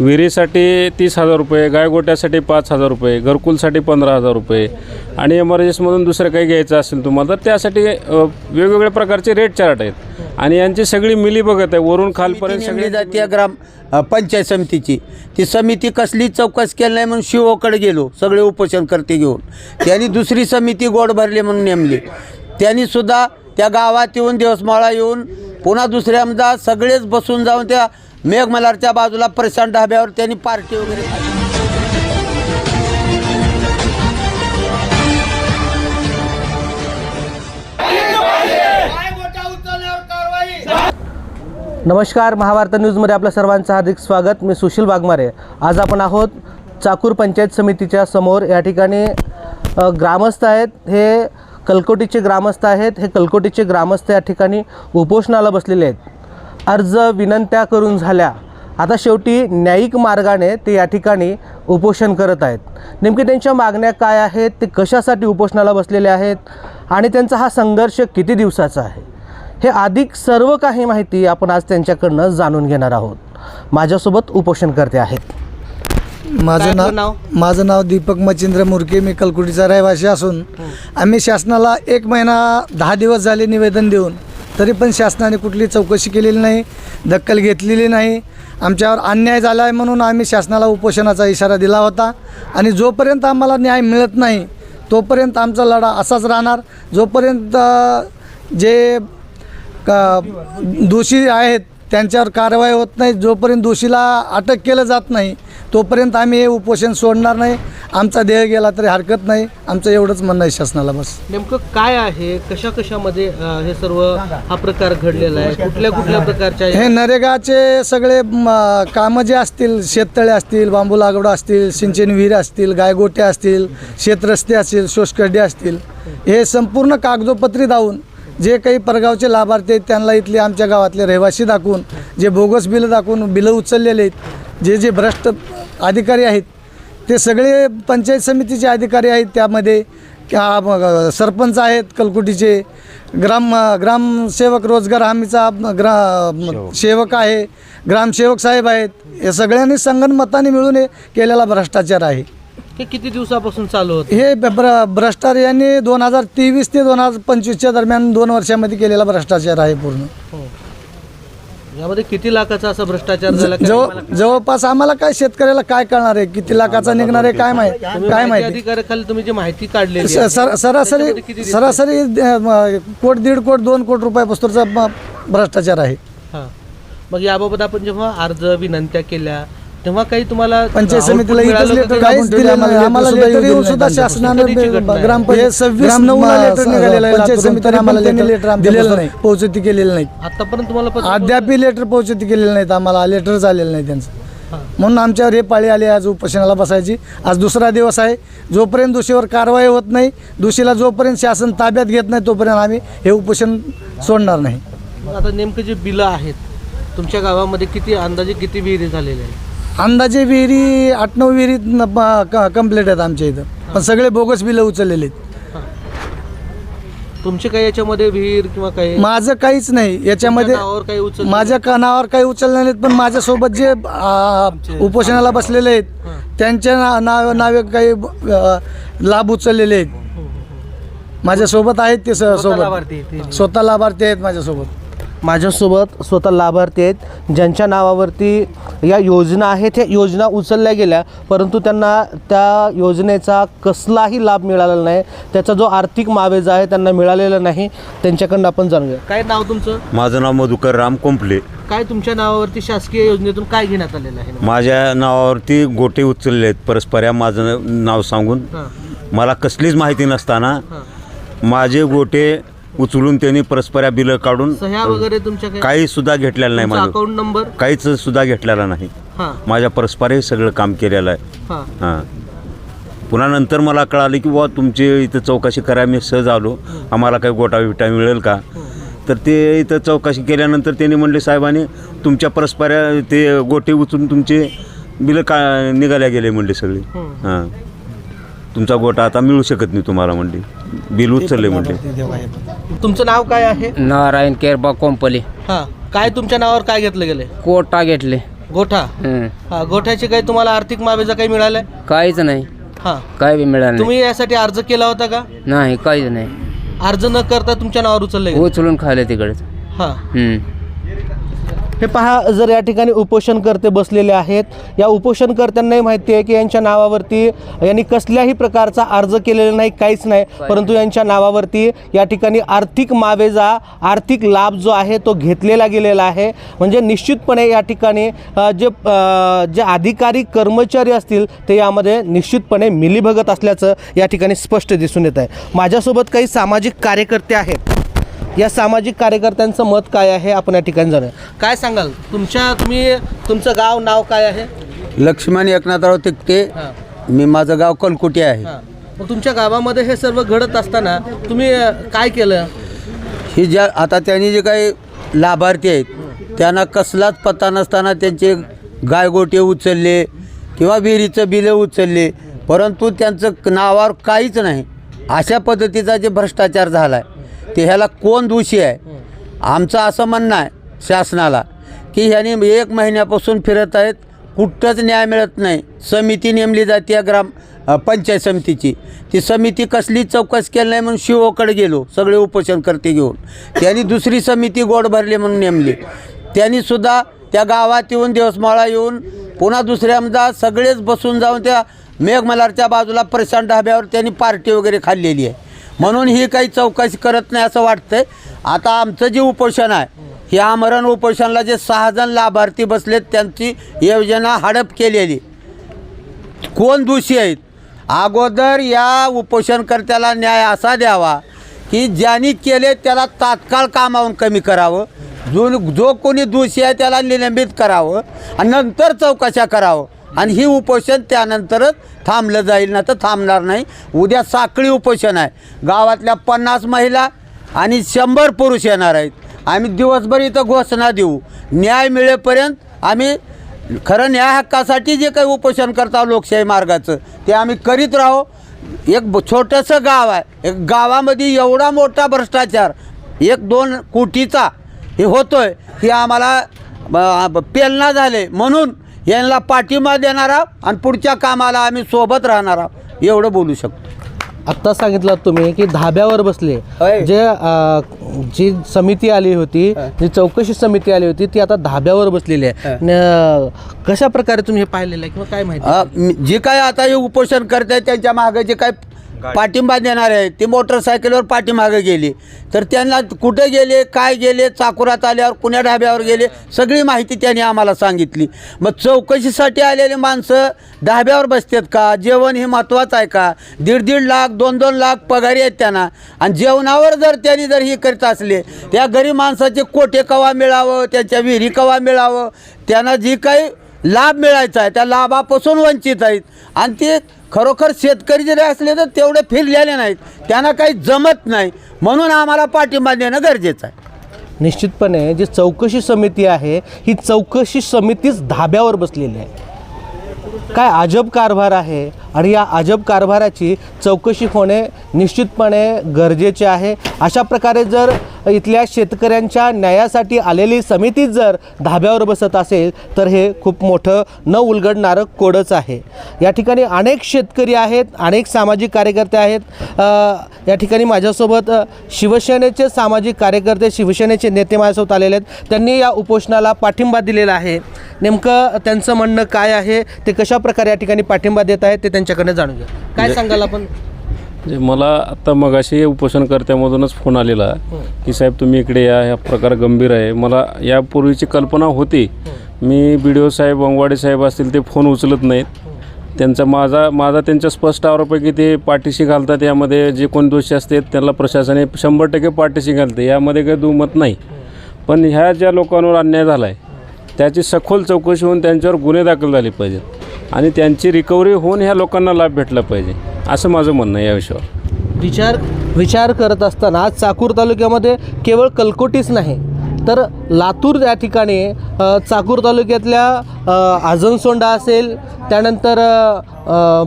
विहिरीसाठी तीस हजार रुपये गायगोट्यासाठी पाच हजार रुपये घरकुलसाठी पंधरा हजार रुपये आणि एमर्जन्सीमधून दुसरं काही घ्यायचं असेल तुम्हाला तर त्यासाठी वेगवेगळ्या प्रकारचे रेट चार्ट आहेत. आणि यांची सगळी मिली बघत आहे वरून खालपर्यंत सगळे जाते ग्राम पंचायत समितीची. ती समिती कसली चौकस केली नाही म्हणून शिवोकडे गेलो सगळे उपोषण करते घेऊन. त्यांनी दुसरी समिती गोड भरली म्हणून नेमली. त्यांनी सुद्धा त्या गावात येऊन दिवसमाळा येऊन पुन्हा दुसऱ्यांदा सगळेच बसून जाऊन त्या मेघमलारच्या बाजूला प्रशांत ढाब्यावर त्यांनी पार्टी वगैरे नमस्कार महाभारत न्यूजमध्ये आपल्या सर्वांचं हार्दिक स्वागत. मी सुशील वाघमारे. आज आपण आहोत चाकूर पंचायत समितीच्या समोर. या ठिकाणी ग्रामस्थ आहेत. हे कलकोटीचे ग्रामस्थ आहेत. हे कलकोटीचे ग्रामस्थ या ठिकाणी उपोषणाला बसलेले आहेत. अर्ज विनंत्या करून झाल्या. आता शेवटी न्यायिक मार्गाने ते या ठिकाणी उपोषण करत आहेत. नेमके त्यांच्या मागण्या काय आहेत? ते कशासाठी उपोषणाला बसलेले आहेत? आणि त्यांचा हा संघर्ष किती दिवसाचा आहे? हे अधिक सर्व काही माहिती आपण आज त्यांच्याकडनं जाणून घेणार आहोत. माझ्यासोबत उपोषण करते आहेत. माझं नाव? माझं नाव दीपक मच्छिंद्र मुरके. मी कलकुटीचा रहिवासी असून आम्ही शासनाला एक महिना दहा दिवस झाले निवेदन देऊन तरी पण शासनाने कुठली चौकशी केलेली नाही दखल घेतलेली नाही. आमच्यावर अन्याय झाला आहे म्हणून आम्ही शासनाला उपोषणाचा इशारा दिला होता. आणि जोपर्यंत आम्हाला न्याय मिळत नाही तोपर्यंत आमचा लढा असाच राहणार. जोपर्यंत जे का दोषी आहेत त्यांच्यावर कारवाई होत नाही. जोपर्यंत दोषीला अटक केलं जात नाही तोपर्यंत आम्ही हे उपोषण सोडणार नाही. आमचा देह गेला तरी हरकत नाही. आमचं एवढंच म्हणणं आहे शासनाला बस. नेमकं काय आहे? कशा कशामध्ये हे सर्व हा प्रकार घडलेला आहे? कुठल्या कुठल्या प्रकारच्या हे नरेगाचे सगळे कामं जे असतील शेततळे असतील बांबू लागवड असतील सिंचन विहीर असतील गायगोटे असतील शेतरस्ते असतील शोषखड्डे असतील हे संपूर्ण कागदोपत्री दावून जे काही परगावचे लाभार्थी आहेत त्यांना इथले आमच्या गावातले रहिवासी दाखवून जे बोगस बिलं दाखवून बिलं उचललेले आहेत जे जे भ्रष्ट अधिकारी आहेत ते सगळे पंचायत समितीचे अधिकारी आहेत त्यामध्ये क्या- मग सरपंच आहेत कलकुटीचे ग्राम ग्रामसेवक रोजगार हमीचा ग्रा सेवक. आहे ग्रामसेवक साहेब आहेत हे सगळ्यांनी संगनमताने मिळून हे केलेला भ्रष्टाचार आहे. हे किती दिवसापासून चालू होतं? हे भ्र भ्रष्टाचार यांनी दोन हजार तेवीस ते दोन हजार पंचवीसच्या दरम्यान दोन वर्षामध्ये केलेला भ्रष्टाचार आहे पूर्ण. हो. यामध्ये किती लाखाचा असा भ्रष्टाचार झाला? काय जवळ मला- जवळपास आम्हाला काय शेतकऱ्याला काय कळणार आहे? किती लाखाचा निघणार आहे? काय माहिती? तुम्ही काय माहिती माहिती? अधिकाऱ्याखाली तुम्ही जी माहिती काढलेली स- आहे, सर- त्याच्यामध्ये सरासरी दिसतं? सरासरी अ, म, कोट दीड कोट दोन कोट रुपयापासूनचा म, भ्रष्टाचार आहे. हां. मग याबाबत आपण जेव्हा अर्ज विनंत्या केल्या तेव्हा काही तुम्हाला पंचायत output समितीला मिळालं का लेटर काही? काढून दिलेलं नाही. आम्हाला लेटर येऊन सुद्धा कधीची घटना शासनानं आहे? ग्रामपंचायत सव्वीस नऊला लेटर निघालेलं आहे. पंचायत समितीने आम्हाला लेटर दिलेलं नाही. पोहोचती केलेलं नाही आतापर्यंत तुम्हाला पत्र- अद्याप लेटर पोहोचती केलेलं नाहीत. आम्हाला लेटर झालेलं नाही त्यांचं. हां. म्हणून आमच्यावर हे पाळी आली. आज उपोषणाला बसायची. आज दुसरा दिवस आहे. जोपर्यंत दोषीवर कारवाई होत नाही दोषीला जोपर्यंत शासन ताब्यात घेत नाही तोपर्यंत आम्ही हे उपोषण सोडणार नाही. आता नेमकं जे बिलं आहेत तुमच्या गावामध्ये किती अंदाजे किती विहिरी झालेल्या आहेत? अंदाजे विहिरी आठ नऊ विहिरी कंप्लीट आहेत आमच्या इथं. पण सगळे बोगस बिलं उचललेले आहेत. तुमचे काही याच्यामध्ये विहीर किंवा काही माझं काहीच नाही. याच्यामध्ये नावावर काही उचल माझ्या कानावर काही उचलले नाहीत पण माझ्यासोबत जे आ, उपोषणाला बसलेले आहेत त्यांच्या ना- नाव नावे काही अ, लाभ उचललेले आहेत. माझ्यासोबत आहेत ते स- लाभार्थी सोबत. स्वतः लाभार्थी आहेत माझ्यासोबत. माझ्यासोबत स्वतः लाभार्थी आहेत ज्यांच्या नावावरती या योजना आहेत ह्या योजना उचलल्या गेल्या परंतु त्यांना त्या योजनेचा कसलाही लाभ मिळालेला नाही. त्याचा जो आर्थिक मावेजा आहे त्यांना मिळालेला नाही. त्यांच्याकडनं आपण जाणूया. काय नाव तुमचं? माझं नाव मधुकर राम कोंपले काय तुमच्या नावावरती शासकीय योजनेतून काय घेण्यात आलेलं आहे? माझ्या नावावरती गोटे उचलले आहेत. परस्पऱ्या माझं नाव सांगून. मला कसलीच माहिती नसताना माझे गोटे उचलून त्यांनी परस्पऱ्या बिलं काढून सह्या वगैरे तुमच्या काही काही सुद्धा घेतलेलं नाही माझं. अकाउंट नंबर काहीच सुद्धा घेतलेला नाही. हां. माझ्या परस्पर हे सगळं काम केलेलं आहे. हां. हां. पुन्हा नंतर मला कळालं की बुवा तुमची इथं चौकशी करा मी सहज आलो. आम्हाला काही गोटा विटा मिळेल का? तर ते इथं चौकशी केल्यानंतर त्यांनी म्हणले साहेबांनी तुमच्या परस्पऱ्या ते गोटे उचलून तुमचे बिलं का निघाल्या गेले म्हणले सगळे. हां. तुमचा गोटा आता मिळू शकत नाही तुम्हाला म्हणले. बिल उचलले म्हणले. तुमचं नाव काय आहे? नारायण केरबा कोंपले. हां. काय तुमच्या नावावर काय घेतलं गेलंय? कोटा घेतले. गोठा? हं. हा गोठ्याचे काही तुम्हाला आर्थिक मावेजा काही मिळालाय? काहीच नाही. हा. काय बी मिळालं नाही. तुम्ही यासाठी अर्ज केला होता का? नाही काहीच नाही. अर्ज न करता तुमच्या नावावर उचलले उचलून खायला तिकडे. हा. हं. हे पहा जर या ठिकाणी उपोषणकर्ते बसलेले आहेत या उपोषणकर्त्यांनाही माहिती आहे की यांच्या नावावरती यांनी कसल्याही प्रकारचा अर्ज केलेला नाही काहीच नाही. परंतु यांच्या नावावरती या ठिकाणी आर्थिक मावेजा आर्थिक लाभ जो आहे तो घेतलेला गेलेला आहे. म्हणजे निश्चितपणे या ठिकाणी जे जे अधिकारी कर्मचारी असतील ते यामध्ये निश्चितपणे मिलीभगत असल्याचं या ठिकाणी स्पष्ट दिसून येत आहे. माझ्यासोबत काही सामाजिक कार्यकर्ते आहेत. या सामाजिक कार्यकर्त्यांचं मत काय आहे? आपण या ठिकाणी जाणूया काय सांगाल? तुमच्या तुम्ही तुमचं गाव नाव काय आहे? लक्ष्मण एकनाथराव तिकटे. हां. मी माझं गाव कलकुटी आहे. हां. मग तुमच्या गावामध्ये हे सर्व घडत असताना तुम्ही अ, काय केलं? ही ज्या आता त्यांनी जे काही लाभार्थी आहेत त्यांना कसलाच पत्ता नसताना त्यांचे गायगोटे उचलले किंवा विहिरीचं बिलं उचलले. परंतु त्यांचं नावावर काहीच नाही. अशा पद्धतीचा जे भ्रष्टाचार झाला आहे ते ह्याला कोण दोषी आहे? आमचं असं म्हणणं आहे शासनाला की ह्याने एक महिन्यापासून फिरत आहेत कुठंच न्याय मिळत नाही. समिती नेमली जाते या ग्राम पंचायत समितीची. ती समिती कसली चौकस केली नाही म्हणून शिवोकडे गेलो सगळे उपोषणकर्ते घेऊन. त्यांनी दुसरी समिती गोड भरली म्हणून नेमली. त्यांनी सुद्धा त्या गावात येऊन दिवसमाळा येऊन पुन्हा दुसऱ्यांदा सगळेच बसून जाऊन त्या मेघमलारच्या बाजूला प्रशांत ढाब्यावर त्यांनी पार्टी वगैरे खाल्लेली आहे. म्हणून ही काही चौकशी करत नाही असं वाटतंय. आता आमचं जे उपोषण आहे हे आमरण उपोषणाला जे सहा जण लाभार्थी बसलेत त्यांची योजना हडप केलेली. कोण दोषी आहेत? अगोदर या उपोषणकर्त्याला न्याय असा द्यावा की ज्यांनी केले त्याला तात्काळ कामावून कमी करावं. जो जो कोणी दोषी आहे त्याला निलंबित करावं आणि नंतर चौकशा करावं. आणि ही उपोषण त्यानंतरच थांबलं जाईल ना तर थांबणार नाही. उद्या साखळी उपोषण आहे. गावातल्या पन्नास महिला आणि शंभर पुरुष येणार आहेत. आम्ही दिवसभर इथं घोषणा देऊ. न्याय मिळेपर्यंत आम्ही खरं न्याय हक्कासाठी जे काही उपोषण करता लोकशाही मार्गाचं ते आम्ही करीत राहू. एक छोटंसं गाव आहे. एक गावामध्ये एवढा मोठा भ्रष्टाचार एक दोन कोटीचा हे होतोय हे आम्हाला पेलना झाले. म्हणून यांना पाठिंबा देणार आणि पुढच्या कामाला आम्ही सोबत राहणार आहोत. एवढं बोलू शकतो. आत्ता सांगितलं तुम्ही की धाब्यावर बसले. होय. जे अ, जी समिती आली होती जी चौकशी समिती आली होती ती आता धाब्यावर बसलेली आहे. न- कशा प्रकारे तुम्ही हे पाहिलेलं आहे किंवा काय माहिती? अ, म- जे काय आता हे उपोषण करत आहेत त्यांच्या मागे जे काय पाठिंबा देणार आहे. ते मोटरसायकलवर पाठीमागे गेले. तर त्यांना कुठे गेले काय गेले चाकुरात आल्यावर कुण्या ढाब्यावर गेले सगळी माहिती त्यांनी आम्हाला सांगितली. मग चौकशीसाठी आलेले माणसं ढाब्यावर बसतात का? जेवण हे महत्त्वाचं आहे का? दीड दीड लाख दोन दोन लाख पगारी आहेत त्यांना. आणि जेवणावर जर त्यांनी जर हे करीत असले त्या गरीब माणसाचे कोटे कवा मिळावं त्यांच्या विहिरी कवा मिळावं? त्यांना जी काही लाभ मिळायचा आहे त्या लाभापासून वंचित आहेत. आणि ते खरोखर शेतकरी जरी असले तर तेवढे फिरलेले नाहीत. त्यांना काही जमत नाही. म्हणून आम्हाला पाठिंबा देणं गरजेचं आहे. निश्चितपणे जी चौकशी समिती आहे ही चौकशी समितीच धाब्यावर बसलेली आहे. काय अजब कारभार आहे आणि या अजब कारभाराची चौकशी होणे निश्चितपणे गरजेचे आहे. अशा प्रकारे जर इथल्या शेतकऱ्यांच्या न्यायासाठी आलेली समिती जर धाब्यावर बसत असेल तर हे खूप मोठं न उलगडणारं कोडच आहे. या ठिकाणी अनेक शेतकरी आहेत अनेक सामाजिक कार्यकर्ते आहेत. या ठिकाणी माझ्यासोबत शिवसेनेचे सामाजिक कार्यकर्ते शिवसेनेचे नेते माझ्यासोबत आलेले आहेत. त्यांनी या उपोषणाला पाठिंबा दिलेला आहे. नेमकं त्यांचं म्हणणं काय आहे? ते कशा प्रकारे या ठिकाणी पाठिंबा देत आहेत ते त्यांच्याकडनं जाणून घ्या काय सांगाल आपण? म्हणजे मला आत्ता मगाशी उपोषणकर्त्यामधूनच फोन आलेला की साहेब तुम्ही इकडे या हा प्रकार गंभीर आहे. मला यापूर्वीची कल्पना होती. मी बी डी ओ साहेब अंगवाडे साहेब असतील ते फोन उचलत नाहीत. त्यांचा माझा माझा त्यांच्या स्पष्ट आरोप आहे की ते पाठीशी घालतात यामध्ये जे कोण दोषी असतात त्यांना प्रशासने शंभर टक्के पाठीशी घालते यामध्ये काही दुमत नाही. पण ह्या ज्या लोकांवर अन्याय झाला आहे त्याची सखोल चौकशी होऊन त्यांच्यावर गुन्हे दाखल झाले पाहिजेत. आणि त्यांची रिकव्हरी होऊन ह्या लोकांना लाभ भेटला पाहिजे असं माझं म्हणणं आहे या विषयावर. विचार विचार करत असताना आज चाकूर तालुक्यामध्ये केवळ कलकोटीच नाही तर लातूर या ठिकाणी चाकूर तालुक्यातल्या आजनसोंडा असेल त्यानंतर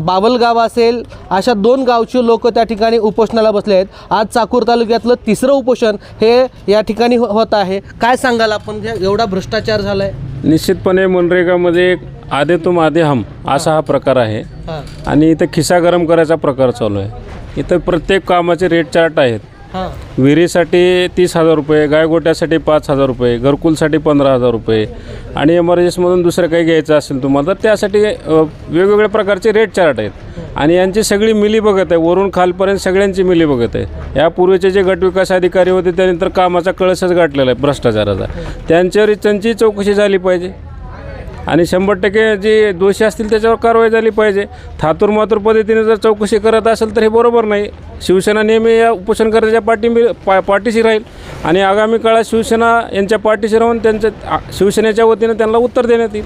बावलगाव असेल अशा दोन गावचे लोक त्या ठिकाणी उपोषणाला बसले आहेत. आज चाकूर तालुक्यातलं तिसरं उपोषण हे या ठिकाणी हो- होत आहे. काय सांगाल आपण? एवढा भ्रष्टाचार झाला आहे निश्चितपणे मनरेगामध्ये आधे तुम आधे हम असा हा. प्रकार आहे. आणि इथं खिसा गरम करायचा प्रकार चालू आहे. इथं प्रत्येक कामाचे रेट चार्ट आहेत. विहिरीसाठी तीस हजार रुपये गायगोट्यासाठी पाच हजार रुपये घरकुलसाठी पंधरा हजार रुपये आणि एमर्जन्सीमधून दुसरं काही घ्यायचं असेल तुम्हाला तर त्यासाठी वेगवेगळ्या प्रकारचे रेट चार्ट आहेत. आणि यांची सगळी मिली बघत आहे वरून खालपर्यंत सगळ्यांची मिली बघत आहे. यापूर्वीचे जे गटविकास अधिकारी होते त्यानंतर कामाचा कळसच गाठलेला आहे भ्रष्टाचाराचा. त्यांच्यावर त्यांची चौकशी झाली पाहिजे. आणि शंभर टक्के जे दोषी असतील त्याच्यावर कारवाई झाली पाहिजे. थातूर मातूर पद्धतीने जर चौकशी करत असेल तर हे बरोबर नाही. शिवसेना नेहमी या उपोषणकर्त्याच्या पाठिंबी पा पाठीशी राहील. आणि आगामी काळात शिवसेना यांच्या पाठीशी राहून त्यांच्या शिवसेनेच्या वतीनं त्यांना उत्तर देण्यात येईल.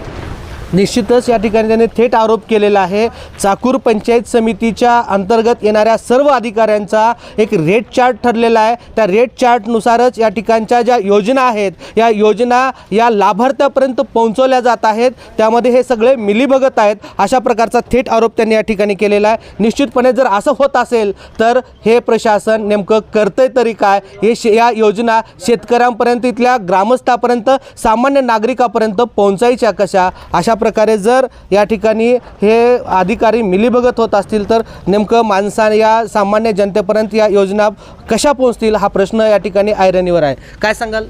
निश्चितच या ठिकाणी त्यांनी थेट आरोप केलेला आहे. चाकूर पंचायत समितीच्या अंतर्गत येणाऱ्या सर्व अधिकाऱ्यांचा एक रेट चार्ट ठरलेला आहे. त्या रेट चार्टनुसारच या ठिकाणच्या ज्या योजना आहेत या योजना या लाभार्थ्यापर्यंत पोहोचवल्या जात आहेत. त्यामध्ये हे सगळे मिली बघत आहेत. अशा प्रकारचा थेट आरोप त्यांनी या ठिकाणी केलेला आहे. निश्चितपणे जर असं होत असेल तर हे प्रशासन नेमकं करतंय तरी काय? हे शे या योजना शेतकऱ्यांपर्यंत इथल्या ग्रामस्थापर्यंत सामान्य नागरिकापर्यंत पोहोचायच्या कशा? अशा प्रकारे जर या ठिकाणी हे अधिकारी मिलीभगत होत असतील तर नेमकं माणसा या सामान्य जनतेपर्यंत या योजना कशा पोहोचतील हा प्रश्न या ठिकाणी ऐरणीवर आहे. काय सांगाल?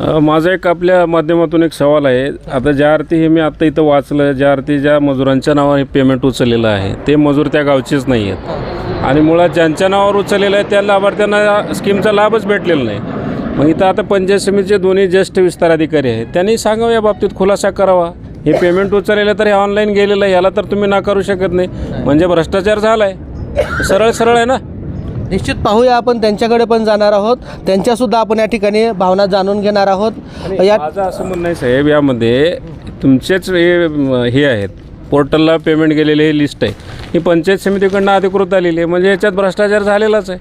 माझं माझा एक आपल्या माध्यमातून एक सवाल आहे. आता ज्या अर्थी हे मी आत्ता इथं वाचलं ज्या अर्थी ज्या मजुरांच्या नावावर हे पेमेंट उचललेलं आहे ते मजूर त्या गावचेच नाही आहेत. आणि मुळात ज्यांच्या नावावर उचललेलं आहे त्या लाभार्थ्यांना स्कीमचा लाभच भेटलेला नाही. मग इथं आता पंचायत समितीचे दोन्ही ज्येष्ठ विस्तार अधिकारी आहेत त्यांनी सांगावं या बाबतीत खुलासा करावा. हे पेमेंट उचललेलं तर हे ऑनलाईन गेलेलं आहे याला तर तुम्ही नाकारू शकत नाही. म्हणजे भ्रष्टाचार झाला आहे सरळ सरळ आहे ना? निश्चित पाहूया आपण त्यांच्याकडे पण जाणार आहोत. त्यांच्यासुद्धा आपण या ठिकाणी भावना जाणून घेणार आहोत. या माझं असं म्हणणं आहे साहेब यामध्ये तुमचेच हे हे आहेत. पोर्टलला पेमेंट गेलेले हे लिस्ट आहे. ही पंचायत समितीकडनं अधिकृत आलेली आहे. म्हणजे याच्यात भ्रष्टाचार झालेलाच आहे.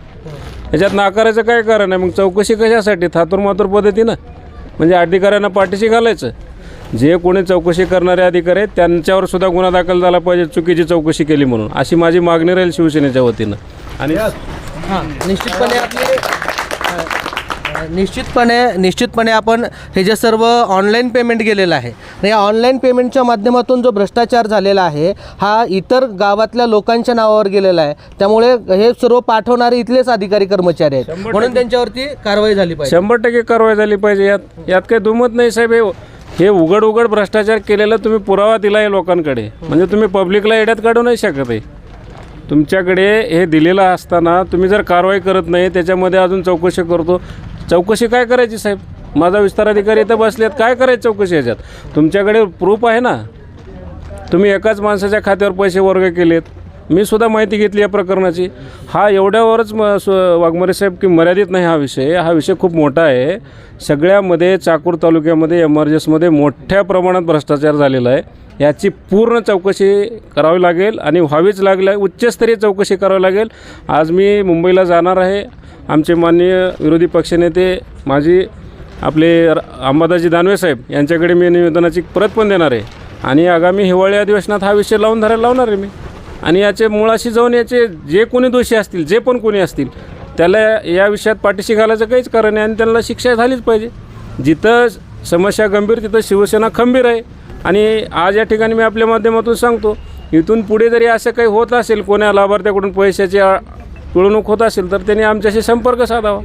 याच्यात नाकारायचं काय कारण आहे? मग चौकशी कशासाठी? थातूर मातूर पद्धतीनं? म्हणजे अधिकाऱ्यांना पाठीशी घालायचं. जे कोणी चौकशी करणारे अधिकारी आहेत त्यांच्यावर सुद्धा गुन्हा दाखल झाला पाहिजे चुकीची चौकशी केली म्हणून. अशी माझी मागणी राहील शिवसेनेच्या वतीनं. आणि हां निश्चितपणे आपले निश्चितपणे निश्चितपणे आपण हे जे सर्व ऑनलाईन पेमेंट गेलेलं आहे या ऑनलाईन पेमेंटच्या माध्यमातून जो भ्रष्टाचार झालेला आहे हा इतर गावातल्या लोकांच्या नावावर गेलेला आहे. त्यामुळे हे सर्व पाठवणारे इथलेच अधिकारी कर्मचारी आहेत. म्हणून त्यांच्यावरती कारवाई झाली पाहिजे. शंभर टक्के कारवाई झाली पाहिजे. यात यात काही दुमत नाही साहेब. हे उघड उघड भ्रष्टाचार केलेला तुम्ही पुरावा दिला आहे लोकांकडे. म्हणजे तुम्ही पब्लिकला येड्यात काढू नाही शकत आहे. तुमच्याकडे हे दिलेलं असताना तुम्ही जर कारवाई करत नाही त्याच्यामध्ये अजून चौकशी करतो. चौकशी काय करायची साहेब? माझा विस्तार अधिकारी इथं आहेत काय करायची चौकशी याच्यात? तुमच्याकडे प्रूफ आहे ना? तुम्ही एकाच माणसाच्या खात्यावर पैसे वर्ग केलेत. मी सुद्धा माहिती घेतली या प्रकरणाची. हा एवढ्यावरच म स वाघमारे साहेब की मर्यादित नाही हा विषय. हा विषय खूप मोठा आहे. सगळ्यामध्ये चाकूर तालुक्यामध्ये एमर्जन्समध्ये मोठ्या प्रमाणात भ्रष्टाचार झालेला आहे. याची पूर्ण चौकशी करावी लागेल आणि व्हावीच लागल्या उच्चस्तरीय चौकशी करावी लागेल. आज मी मुंबईला जाणार आहे. आमचे माननीय विरोधी पक्षनेते माजी आपले अंबादाजी दानवे साहेब यांच्याकडे मी निवेदनाची परत पण देणार आहे. आणि आगामी हिवाळी अधिवेशनात हा विषय लावून धरायला लावणार आहे मी. आणि याचे मुळाशी जाऊन याचे जे कोणी दोषी असतील जे पण कोणी असतील त्याला या विषयात पाठीशी घालायचं काहीच कारण आहे आणि त्यांना शिक्षा झालीच पाहिजे. जिथं समस्या गंभीर तिथं शिवसेना खंबीर आहे. आणि आज या ठिकाणी मी आपल्या माध्यमातून सांगतो इथून पुढे जरी असं काही होत असेल कोण्या लाभार्थ्याकडून पैशाची पिळवणूक होत असेल तर त्यांनी आमच्याशी संपर्क साधावा.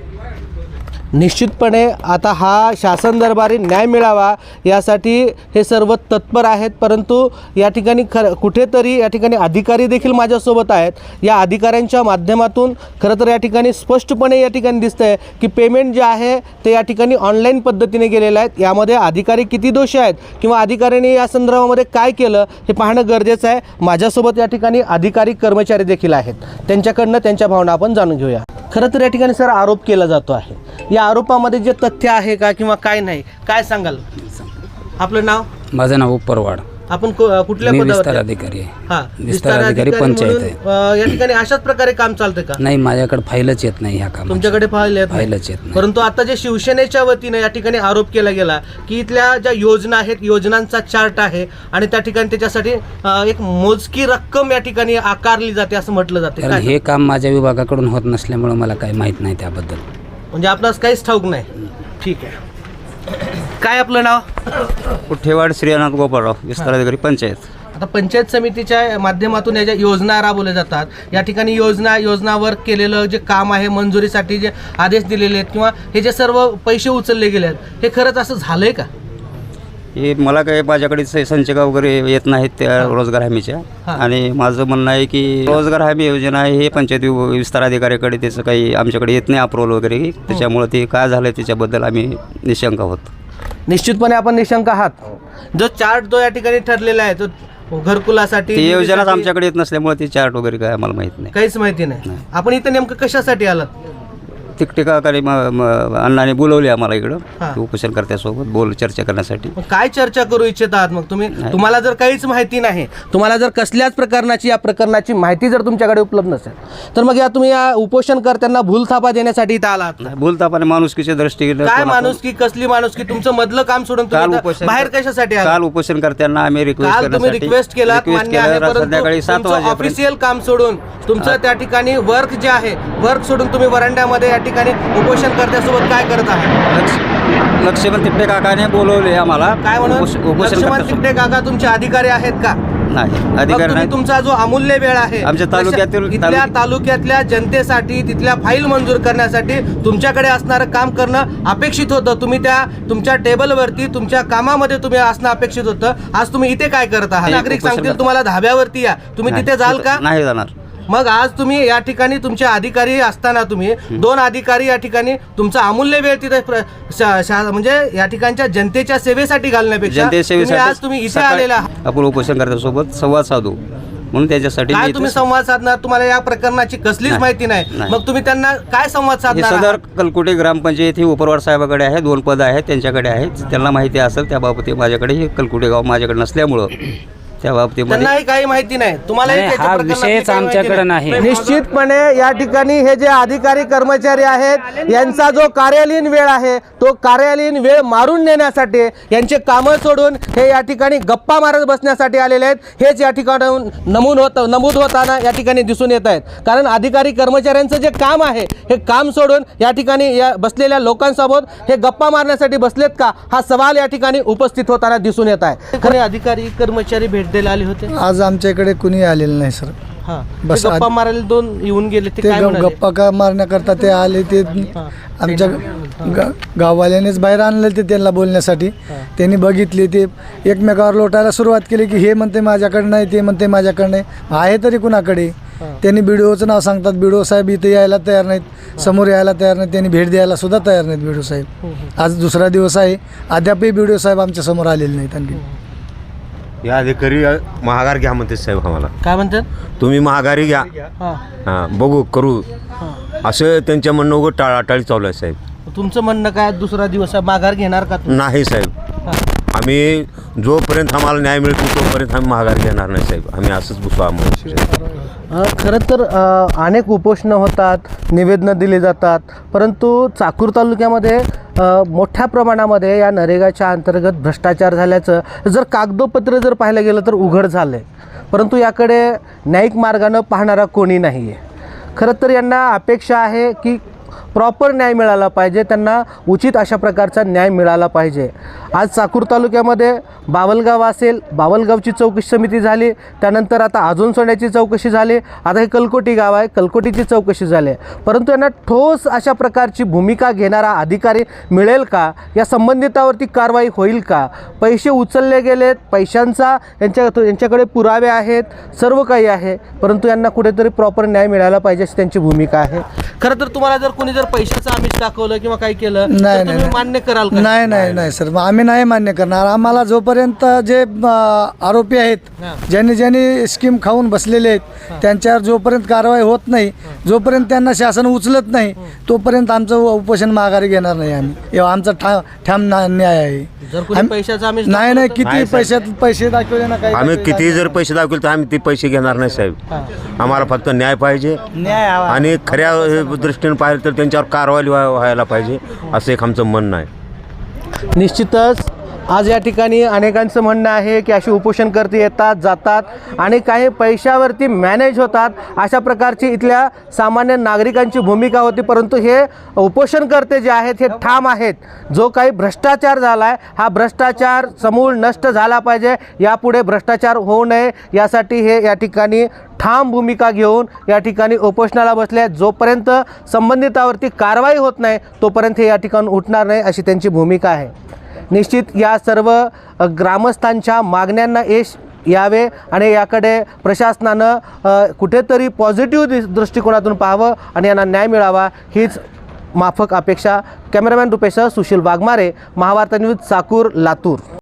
निश्चितपणे आता हा शासन दरबारी न्याय मिळावा यासाठी हे सर्व तत्पर आहेत परंतु या ठिकाणी खर कुठेतरी या ठिकाणी अधिकारी देखील माझ्यासोबत आहेत. या अधिकाऱ्यांच्या माध्यमातून खरं तर या ठिकाणी स्पष्टपणे या ठिकाणी दिसतं आहे की पेमेंट जे आहे ते या ठिकाणी ऑनलाईन पद्धतीने गेलेलं आहे. यामध्ये अधिकारी किती दोषी आहेत किंवा अधिकाऱ्यांनी या संदर्भामध्ये काय केलं हे पाहणं गरजेचं आहे. माझ्यासोबत या ठिकाणी अधिकारी कर्मचारी देखील आहेत. त्यांच्याकडनं त्यांच्या भावना आपण जाणून घेऊया. खरं तर या ठिकाणी सर आरोप केला जातो आहे. या आरोपामध्ये जे तथ्य आहे का किंवा काय नाही काय सांगाल? आपलं नाव? माझं नाव परवाड आपण कु- कुठल्या मी पदावर विस्तार आहे? अधिकारी आहे. हा विस्तार अधिकारी पंचायत म्हणून, अ, या ठिकाणी अशाच प्रकारे काम चालतं का? नाही माझ्याकडे फाईलच येत नाही ह्या कामात तुमच्याकडे येत नाही? फाईलच येत नाही. परंतु आता जे शिवसेनेच्या वतीने या ठिकाणी आरोप केला गेला की इथल्या ज्या योजना आहेत योजनांचा चार्ट आहे आणि त्या ठिकाणी त्याच्यासाठी अ, एक मोजकी रक्कम या ठिकाणी आकारली जाते असं म्हटलं जाते. कारण काय? हे काम माझ्या विभागाकडून होत नसल्यामुळं मला काही माहीत नाही त्याबद्दल. म्हणजे आपणास काहीच ठाऊक नाही. ठीक आहे. काय आपलं नाव? ठेवाड श्रीनाथ गोपाळराव विस्ताराधिकारी पंचायत. आता पंचायत समितीच्या माध्यमातून या ज्या योजना राबवल्या जातात या ठिकाणी योजना योजनावर केलेलं जे काम आहे मंजुरीसाठी जे आदेश दिलेले आहेत किंवा हे जे सर्व पैसे उचलले गेले आहेत हे खरंच असं झालंय का? हे मला काही माझ्याकडे स- संचिका वगैरे येत नाहीत त्या रोजगार हमीच्या. हां. आणि माझं म्हणणं आहे की रोजगार हमी योजना आहे हे पंचायत वि- विस्तार अधिकाऱ्याकडे त्याचं काही आमच्याकडे येत नाही अप्रूव्हल वगैरे. त्याच्यामुळं ते काय झालं त्याच्याबद्दल आम्ही निशंक आहोत. निश्चितपणे आपण निशंक आहात. जो चार्ट जो या ठिकाणी ठरलेला आहे तो घरकुलासाठी ती योजनाच निधीसाठी आमच्याकडे येत नसल्यामुळे ते चार्ट वगैरे काय आम्हाला माहीत नाही. काहीच माहिती नाही. आपण इथं नेमकं कशासाठी आलात? ठिकठिकाणी म म- अण्णाने बोलवले आम्हाला हां. इकडं उपोषणकर्त्यासोबत बोल चर्चा करण्यासाठी. मग काय चर्चा करू इच्छित आहात मग? तुम्ही तुम्हाला जर काहीच माहिती नाही तुम्हाला जर कसल्याच प्रकरणाची या प्रकरणाची माहिती जर तुमच्याकडे उपलब्ध नसेल तर मग या तुम्ही या उपोषणकर्त्यांना भूलथापा देण्यासाठी इथं आलात. बोलतापणे माणुसकीच्या दृष्टीने काय माणुसकी? कसली माणुसकी? तुमचं मधलं काम सोडून काल तुम्ही इथं उपोषण बाहेर कशासाठी आलात? काल उपोषण करताना आम्ही रिक्वेस्ट काल तुम्ही रिक्वेस्ट केलात मान्य आहे संध्याकाळी परंतु सात वाजेपर्यंत ऑफिशियल काम सोडून तुमचं त्या ठिकाणी वर्क जे आहे वर्क सोडून तुम्ही वरांड्यामध्ये या ठिकाणी उपोषण करत्यासोबत काय करत लक्ष- लक्ष्मण तिपटे काकाने बोलवले आम्हाला. काय म्हणून? लक्ष्मण तिकटे काका तुमचे अधिकारी आहेत का? नाही अधिकारी तुमचा जो अमूल्य वेळ आहे आमच्या तालुक्यातील- इथल्या तालुक- तालुक्यातल्या जनतेसाठी तिथल्या फाईल मंजूर करण्यासाठी तुमच्याकडे असणारं काम करणं अपेक्षित होतं. तुम्ही त्या तुमच्या टेबलवरती तुमच्या कामामध्ये तुम्ही असणं अपेक्षित होतं. आज तुम्ही इथे काय करत आहात? नागरिक सांगतील. तुम्हाला धाब्यावरती या. तुम्ही तिथे जाल का? नाही जाणार. मग आज तुम्ही या ठिकाणी तुमचे अधिकारी असताना तुम्ही दोन अधिकारी या ठिकाणी तुमचा अमूल्य वेळ तिथे म्हणजे या ठिकाणच्या जनतेच्या सेवेसाठी घालण्यापेक्षा जनतेसेवेसाठी आज तुम्ही इथे सकाळी आलेला आहात. आपण उपोषण करण्यासोबत संवाद साधू. म्हणून त्याच्यासाठी मी काय इथे- तुम्ही संवाद साधणार? तुम्हाला या प्रकरणाची कसलीच नाही, माहिती नाही. नाही. मग तुम्ही त्यांना काय संवाद हे साधणार सदर आहात? कलकुटे ग्रामपंचायत ही उपरवाड साहेबाकडे आहे दोन पदं आहेत त्यांच्याकडे आहेत. त्यांना माहिती असेल त्या बाबतीत माझ्याकडे हे कलकुटे गाव माझ्याकडे नसल्यामुळं. त्या बाबतीमध्ये. त्यांनाही काही माहिती नाही. त्याच्या हा विषयच आमच्याकडे नाही. निश्चितपणे या ठिकाणी हे जे अधिकारी कर्मचारी आहेत यांचा जो कार्यालयीन वेळ आहे तो कार्यालयीन वेळ मारून नेण्यासाठी यांचे कामं सोडून हे या ठिकाणी गप्पा मारत बसण्यासाठी आलेले आहेत. हेच या ठिकाणी नमूद होत नमूद होताना या ठिकाणी दिसून येत आहेत. कारण अधिकारी कर्मचाऱ्यांचं जे काम आहे हे काम सोडून या ठिकाणी या बसलेल्या लोकांसोबत हे गप्पा मारण्यासाठी बसलेत का हा सवाल या ठिकाणी उपस्थित होताना दिसून येत आहे. खरे अधिकारी कर्मचारी भेट द्यायला आले होते? आज आमच्या इकडे कुणी आलेलं नाही सर हा. बस गप्पा मारायला दोन येऊन गेले ते ते काय ग- म्हणाले? गप्पा का मारण्याकरता ते आले ते आमच्या ग- गाववाल्यानेच बाहेर आणलं ते त्यांना बोलण्यासाठी. त्यांनी बघितले ते एकमेकावर लोटायला सुरुवात केली की हे म्हणते माझ्याकडे नाही ते म्हणते माझ्याकडे नाही. आहे तरी कुणाकडे? त्यांनी बीडीओचं नाव सांगतात बीडीओ साहेब इथे यायला तयार नाहीत समोर यायला तयार नाहीत त्यांनी भेट द्यायला सुद्धा तयार नाहीत बीडीओ साहेब. आज दुसरा दिवस आहे अद्यापही बीडीओ साहेब आमच्यासमोर आलेले नाहीत आणखी. या अधिकारी महागार घ्या म्हणते साहेब आम्हाला. काय म्हणतात? तुम्ही महागारी घ्या. हा. हां बघू करू. असं त्यांच्या म्हणणं उगं टाळाटाळी चालू आहे साहेब. तुमचं म्हणणं काय? दुसरा दिवस आहे माघार घेणार का तुम्ही? नाही साहेब. आम्ही जोपर्यंत आम्हाला न्याय मिळतो तोपर्यंत आम्ही महागारी घेणार नाही साहेब. आम्ही असंच बसू आम्हाला. खरं तर अ, अनेक उपोषणं होतात निवेदनं दिली जातात परंतु चाकूर तालुक्यामध्ये अ, मोठ्या प्रमाणामध्ये या नरेगाच्या अंतर्गत भ्रष्टाचार झाल्याचं जर कागदोपत्र जर पाहायला गेलं तर उघड झालं आहे परंतु याकडे न्यायिक मार्गानं पाहणारा कोणी नाही आहे खरं तर यांना अपेक्षा आहे की प्रॉपर न्याय मिळाला पाहिजे त्यांना उचित अशा प्रकारचा न्याय मिळाला पाहिजे. आज चाकूर तालुक्यामध्ये बावलगाव असेल बावलगावची चौकशी समिती झाली त्यानंतर आता अजून सोन्याची चौकशी झाली आता हे कलकोटी गाव आहे कलकोटीची चौकशी झाली. आहे परंतु यांना ठोस अशा प्रकारची भूमिका घेणारा अधिकारी मिळेल का? या संबंधितावरती कारवाई होईल का? पैसे उचलले गेलेत पैशांचा यांच्या यांच्याकडे पुरावे आहेत सर्व काही आहे परंतु यांना कुठेतरी प्रॉपर न्याय मिळाला पाहिजे अशी त्यांची भूमिका आहे. खरं तर तुम्हाला जर कोणी जर पैशाचं आमिष दाखवलं किंवा काही केलं तर नाही तुम्ही नाही मान्य कराल का? नाही नाही नाही सर. मग आम्ही नाही मान्य करणार. आम्हाला जोपर्यंत जे अ, आरोपी आहेत ज्यांनी ज्यांनी स्कीम खाऊन बसलेले आहेत त्यांच्यावर जोपर्यंत कारवाई होत नाही जोपर्यंत त्यांना शासन उचलत नाही तोपर्यंत आमचं उपोषण माघारी घेणार नाही आम्ही. हे आमचा ठा ठाम ना- न्याय आहे. जर कोणी आम्ही- पैशाचं आमिष नाही नाही किती. पैशात पैसे दाखवले ना काही आम्ही दाखवले किती जर पैसे दाखवले तर आम्ही ते पैसे घेणार नाही साहेब. आम्हाला फक्त न्याय पाहिजे. आणि खऱ्या दृष्टीने पाहिलं तर त्यांच्यावर कारवाई व्हायला पाहिजे असं एक आमचं म्हणणं आहे. निश्चितच आज या ठिकाणी अनेकांचं म्हणणं आहे की अशी उपोषणकर्ते येतात जातात आणि काही पैशावरती मॅनेज होतात अशा प्रकारची इथल्या सामान्य नागरिकांची भूमिका होती. परंतु हे उपोषणकर्ते जे आहेत हे ठाम आहेत. जो काही भ्रष्टाचार झाला आहे हा भ्रष्टाचार समूळ नष्ट झाला पाहिजे. यापुढे भ्रष्टाचार होऊ नये. यासाठी हे या ठिकाणी ठाम भूमिका घेऊन या ठिकाणी उपोषणाला बसले आहेत. जोपर्यंत संबंधितावरती कारवाई होत नाही तोपर्यंत हे या ठिकाणी उठणार नाही अशी त्यांची भूमिका आहे. निश्चित या सर्व ग्रामस्थांच्या मागण्यांना यश यावे आणि याकडे प्रशासनानं कुठेतरी पॉझिटिव्ह दृष्टिकोनातून पाहावं आणि यांना न्याय मिळावा हीच माफक अपेक्षा. Cameraman Rupesh Sushil Waghmare Mahavarta news Chakur Latur.